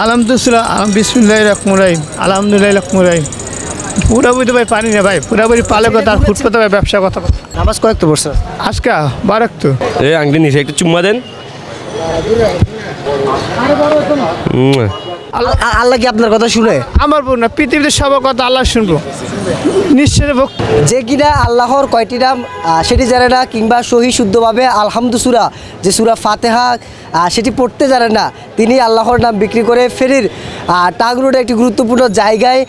আলহামদুলিল্লাহ আলম বিসমুল্লাহ রকম রাহিম। আলহামদুলিল্লাহ রকম রাহিম। পুরাপুরি তো ভাই পানি না ভাই পুরাপুরি পালে কথা আর ফুটপাতে ভাই ব্যবসা কথা নামাজ কয়েক তো বসে আজকে বারাক তো এ আংটি নিচে একটু চুম্মা দেন। আল্লাহ কি আপনার কথা শুনে? আমার বোন না পৃথিবীতে সবার কথা আল্লাহ শুনব। নিশ্চয় যে কিনা আল্লাহর কয়টি নাম সেটি জানে না কিংবা সহি শুদ্ধভাবে আলহামদু সুরা যে সুরা ফাতেহা সেটি পড়তে জানে না তিনি আল্লাহর নাম বিক্রি করে ফেরির টাং রোডে একটি গুরুত্বপূর্ণ জায়গায়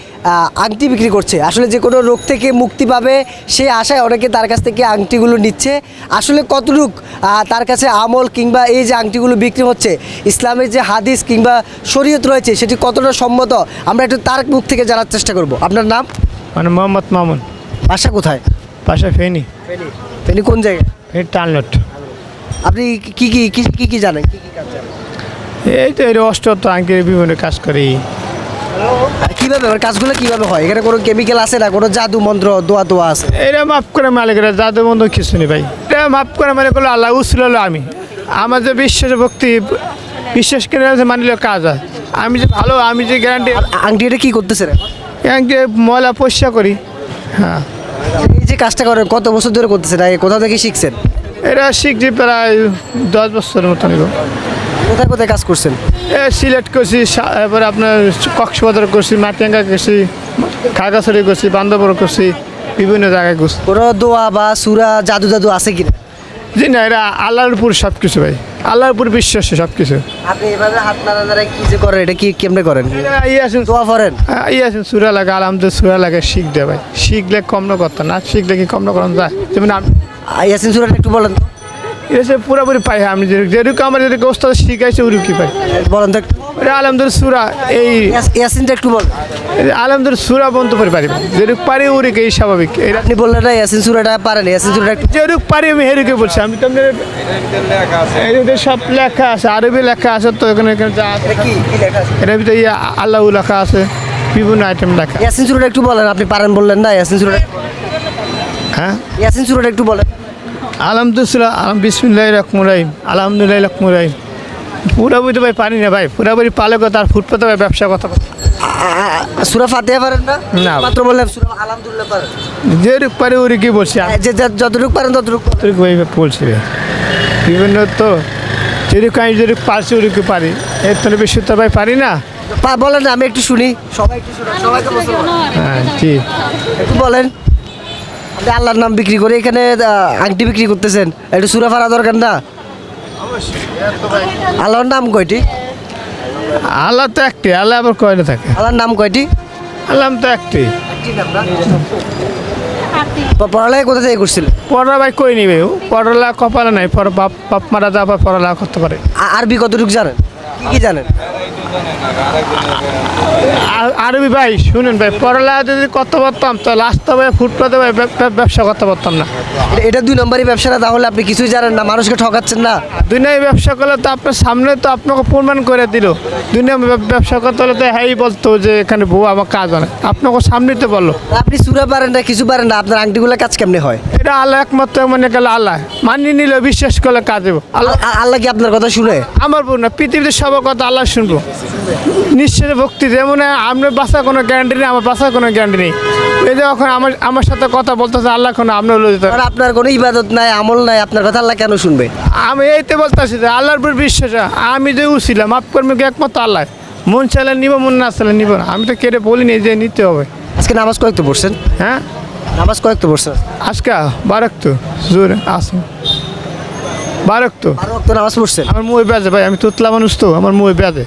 আংটি বিক্রি করছে। আসলে যে কোনো রোগ থেকে মুক্তি পাবে সেই আশায় অনেকে তার কাছ থেকে আংটিগুলো নিচ্ছে। আসলে কতটুক তার কাছে আমল কিংবা এই যে আংটিগুলো বিক্রি হচ্ছে ইসলামের যে হাদিস কিংবা শরীয়ত রয়েছে সেটি কতটা সম্মত আমরা একটু তার মুখ থেকে জানার চেষ্টা করব। আপনার নাম? মানে মোহাম্মদ মামুন। বাসা কোথায়? পাশে ফেনি। তিনি কোন জায়গায়? টানলট আপনি কি কি কি কি জানেন? কি কি কাজ জানেন? এই তো এই অষ্ট আঙ্কের বিভিন্ন কাজ করি। কীভাবে? ওর কাজগুলো কীভাবে হয়? এখানে কোনো কেমিক্যাল আছে না? কোনো জাদু মন্ত্র দোয়া দোয়া আছে? এটা মাফ করে মালিকেরা যাদু বন্ধ কিছু নেই ভাই। এটা মাফ করে মানে করল আল্লাহ উসল হলো আমি। আমার যে বিশ্বাস ভক্তি বিশ্বাস করে আছে মানিলে কাজ হয়। আমি যে ভালো আমি যে গ্যারান্টি আংটি এটা কি করতেছেন আঙ্কে ময়লা পরিষ্কার করি। হ্যাঁ। এই যে কাজটা করেন কত বছর ধরে করতেছেন? আর কোথাও থেকে শিখছেন? এটা শিখছি প্রায় দশ বছরের মতন। কোথায় কোথায় কাজ করছেন? এ সিলেট করছি এরপরে আপনার কক্সবাজার করছি মাটিয়াঙ্গা করছি খাগাছড়ি করছি বান্দরবন করছি বিভিন্ন জায়গায় করছি। ওরা দোয়া বা সুরা জাদু জাদু আছে কিনা? জি না এটা আল্লাহর উপর সব কিছু ভাই। আল্লাহর উপর বিশ্বাস সব কিছু আপনি এভাবে হাত নাড়া নাড়া কি যে করেন এটা কি কেমনে করেন? ইয়ে আছেন দোয়া করেন? ইয়ে আছেন সুরা লাগে আলহামদুলিল্লাহ সুরা লাগে শিখ দে ভাই। শিখলে কম না করতে না শিখলে কি কম না করানো যায় যেমন ইয়াসিন সুরাটা একটু বলেন তো। এসে পুরোপুরি পাই হ্যাঁ, আমি যেরকম যেরকম আমার যেরকম ওস্তাদ শিখাইছে ওরকম পাই বলেন তো একটু। সুরা এই ইয়াসিনটা একটু বলেন আলহামদুলিল্লাহ সুরা বন্ধ করে পারি যেরকম পারি ওরকম এই স্বাভাবিক। আপনি বললেন না ইয়াসিন সুরাটা পারেন ইয়াসিন সুরাটা একটু যেরূপ পারি আমি হেরুকে বলছি। আমি তো আপনার সব লেখা আছে আরবি লেখা আছে তো এখানে এখানে যা আছে এটা ভিতরে ইয়ে আল্লাহ লেখা আছে বিভিন্ন আইটেম লেখা। ইয়াসিন সুরাটা একটু বলেন আপনি পারেন বললেন না ইয়াসিন সুরাটা হ্যাঁ? ইয়াসিন সুরাটা একটু বলেন। আলহামদুলিল্লাহ আলহাম বিসমুল্লাহ রকম রাহিম আলহামদুলিল্লাহ রকম রাহিম। পুরাপুরি ভাই পারি না ভাই পুরাপুরি পালে কথা আর ফুটপাতে ভাই ব্যবসা কথা সুরা ফাতেহা পারেন না? না। মাত্র বললেন সুরা আলহামদুলিল্লাহ পারেন যেরূপ পারি ওরকই বলছি। আমি যে যতটুকু পারেন ততটুকু। তোরকে ওই বলছি বিভিন্ন তো যেরকম আমি যেরকম পারছি ওরকম পারি। এর তো বেশি তো ভাই পারি না। পা- বলেন আমি একটু শুনি। সবাই একটু মুসলমান। হ্যাঁ জি। একটু বলেন। আল্লাহর নাম বিক্রি করে এখানে আংটি বিক্রি করতেছেন। একটু সুরা ফারা দরকার না? আল্লাহর নাম কয়টি? আল্লাহ তো একটি আল্লাহ আবার কয়টা থাকে? আল্লাহর নাম কয়টি? আল্লাহ তো একটি। পড়ালেখা কোথা থেকে করছিলেন? পড়া ভাই কই নিবে ও? পড়ালা কপালে নাই বাপ বাপ মারা যাবার পড়ালা করতে পারে। আরবি কতটুকু জানেন? কি কি জানেন? আরবি ভাই শুনেন ভাই পড়ালা যদি করতে পারতাম তো লাস্ট ভাই ফুটপাতে ভাই ব্যবসা করতে পারতাম না। এটা- দুই নম্বরই ব্যবসা না তাহলে আপনি কিছুই জানেন না মানুষকে ঠকাচ্ছেন না। দুনিয়ায় ব্যবসা করলে তো আপনার সামনে তো আপনাকে প্রমাণ করে দিল। দুনিয়া ব্যব- ব্যবসা করতে হলে তো হ্যাঁ বলতো যে এখানে বউ আমার কাজ হয় আপনাকে সামনে তো বলল। আপনি সুরা পারেন না কিছু পারেন না আপনার আংটিগুলো কাজ কেমনে হয়? এটা আল্লাহ একমাত্র মানে গেলে আল্লাহ। মানিয়ে নিলে বিশ্বাস করলে কাজ দেবো আল্লাহ আল্লাহ কি আপনার কথা শুনে? আমার বোন না পৃথিবীতে সবার কথা আল্লাহ শুনব। নিশ্চয় ভক্তি যেমন আপনার বাসার কোনো গ্যারান্টি নেই আমার বাসার কোনো গ্যারান্টি নেই। এই যে এখন আমার আমার সাথে কথা বলতেছে আল্লাহ কোনো আপনার লয়ে যেতে আপনার কোনো ইবাদত নাই আমল নাই আপনার কথা আল্লাহ কেন শুনবে? আমি এইতে বলতেছি যে আল্লাহর উপর বিশ্বাস আমি যে উছিলাম মাফ করবে কি একমাত্র আল্লাহ? মন চাইলে নিব মন না চাইলে নিব না। আমি তো কেটে বলিনি যে নিতে হবে। আজকে নামাজ কয়েক তো পড়ছেন? হ্যাঁ? নামাজ কয়েক তো পড়ছেন? আজকে বারক তো জোরে আসুন। বারক তো বারো ওয়াক্ত নামাজ পড়ছেন? আমার মুয়ে বেজে ভাই আমি তোতলা মানুষ তো আমার মুয়ে বেজে।